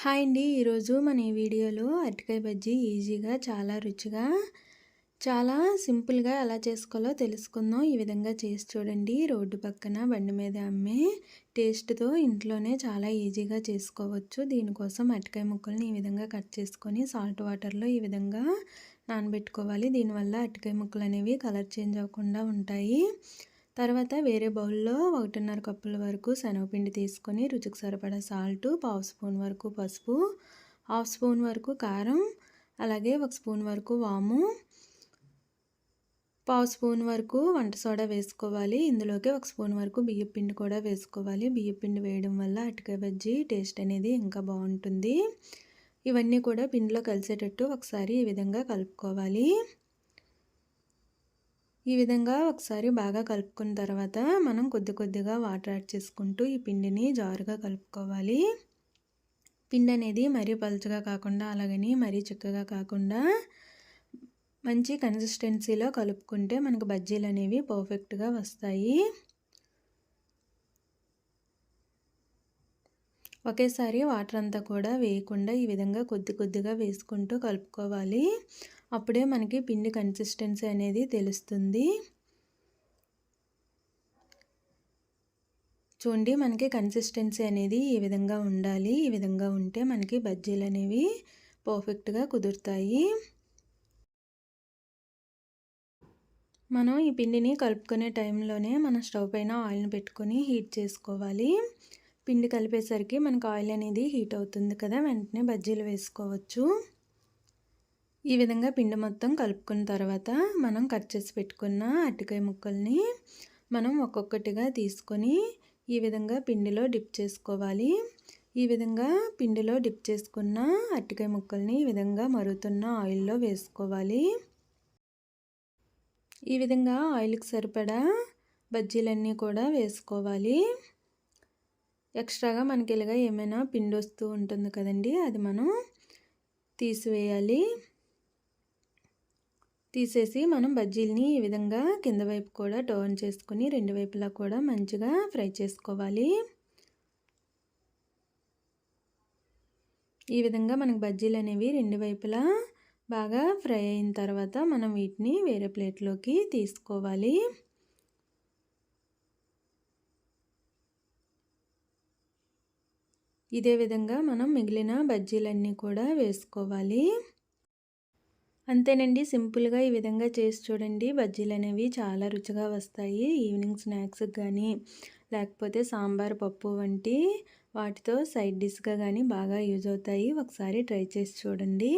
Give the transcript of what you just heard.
Hi అండి. ఈరోజు మన ఈ వీడియోలో అరటికాయ బజ్జీ ఈజీగా చాలా రుచిగా చాలా సింపుల్గా ఎలా చేసుకోవాలో తెలుసుకుందాం. ఈ విధంగా చేసి చూడండి. రోడ్డు పక్కన బండి మీద అమ్మే టేస్ట్తో ఇంట్లోనే చాలా ఈజీగా చేసుకోవచ్చు. దీనికోసం అరటికాయ ముక్కల్ని ఈ విధంగా కట్ చేసుకొని సాల్ట్ వాటర్లో ఈ విధంగా నానబెట్టుకోవాలి. దీనివల్ల అరటికాయ ముక్కలు అనేవి కలర్ చేంజ్ అవ్వకుండా ఉంటాయి. తర్వాత వేరే బౌల్లో ఒకటిన్నర కప్పుల వరకు శనగపిండి తీసుకొని రుచికి సరిపడా సాల్ట్ పావు స్పూన్ వరకు పసుపు హాఫ్ స్పూన్ వరకు కారం అలాగే ఒక స్పూన్ వరకు వాము పావు స్పూన్ వరకు వంట సోడా వేసుకోవాలి. ఇందులోకి ఒక స్పూన్ వరకు బియ్యం పిండి కూడా వేసుకోవాలి. బియ్యం పిండి వేయడం వల్ల అటుక బజ్జీ టేస్ట్ అనేది ఇంకా బాగుంటుంది. ఇవన్నీ కూడా పిండిలో కలిసేటట్టు ఒకసారి ఈ విధంగా కలుపుకోవాలి. ఈ విధంగా ఒకసారి బాగా కలుపుకున్న తర్వాత మనం కొద్ది కొద్దిగా వాటర్ యాడ్ చేసుకుంటూ ఈ పిండిని జారుగా కలుపుకోవాలి. పిండి అనేది మరీ పలుచగా కాకుండా అలాగని మరీ చిక్కగా కాకుండా మంచి కన్సిస్టెన్సీలో కలుపుకుంటే మనకు బజ్జీలు అనేవి పర్ఫెక్ట్గా వస్తాయి. ఒకేసారి వాటర్ అంతా కూడా వేయకుండా ఈ విధంగా కొద్ది కొద్దిగా వేసుకుంటూ కలుపుకోవాలి. అప్పుడే మనకి పిండి కన్సిస్టెన్సీ అనేది తెలుస్తుంది. చూడండి మనకి కన్సిస్టెన్సీ అనేది ఈ విధంగా ఉండాలి? ఈ విధంగా ఉంటే మనకి బజ్జీలు అనేవి పర్ఫెక్ట్గా కుదురుతాయి. మనం ఈ పిండిని కలుపుకునే టైంలోనే మన స్టవ్ పైన ఆయిల్ని పెట్టుకొని హీట్ చేసుకోవాలి. పిండి కలిపేసరికి మనకు ఆయిల్ అనేది హీట్ అవుతుంది కదా వెంటనే బజ్జీలు వేసుకోవచ్చు. ఈ విధంగా పిండి మొత్తం కలుపుకున్న తర్వాత మనం కట్ చేసి పెట్టుకున్న అరటికాయ ముక్కల్ని మనం ఒక్కొక్కటిగా తీసుకొని ఈ విధంగా పిండిలో డిప్ చేసుకోవాలి. ఈ విధంగా పిండిలో డిప్ చేసుకున్న అరటికాయ ముక్కల్ని ఈ విధంగా మరుగుతున్న ఆయిల్లో వేసుకోవాలి. ఈ విధంగా ఆయిల్కి సరిపడా బజ్జీలన్నీ కూడా వేసుకోవాలి. ఎక్స్ట్రాగా మనకి ఇలాగా ఏమైనా పిండి వస్తూ ఉంటుంది కదండి అది మనం తీసివేయాలి. తీసేసి మనం బజ్జీలని ఈ విధంగా కింద వైపు కూడా టర్న్ చేసుకుని రెండు వైపులా కూడా మంచిగా ఫ్రై చేసుకోవాలి. ఈ విధంగా మనకు బజ్జీలు అనేవి రెండు వైపులా బాగా ఫ్రై అయిన తర్వాత మనం వీటిని వేరే ప్లేట్లోకి తీసుకోవాలి. ఇదే విధంగా మనం మిగిలిన బజ్జీలన్నీ కూడా వేసుకోవాలి. అంతేనండి. సింపుల్గా ఈ విధంగా చేసి చూడండి. బజ్జీలు అనేవి చాలా రుచిగా వస్తాయి. ఈవినింగ్ స్నాక్స్కి కానీ లేకపోతే సాంబార్ పప్పు వంటి వాటితో సైడ్ డిష్గా కానీ బాగా యూజ్ అవుతాయి. ఒకసారి ట్రై చేసి చూడండి.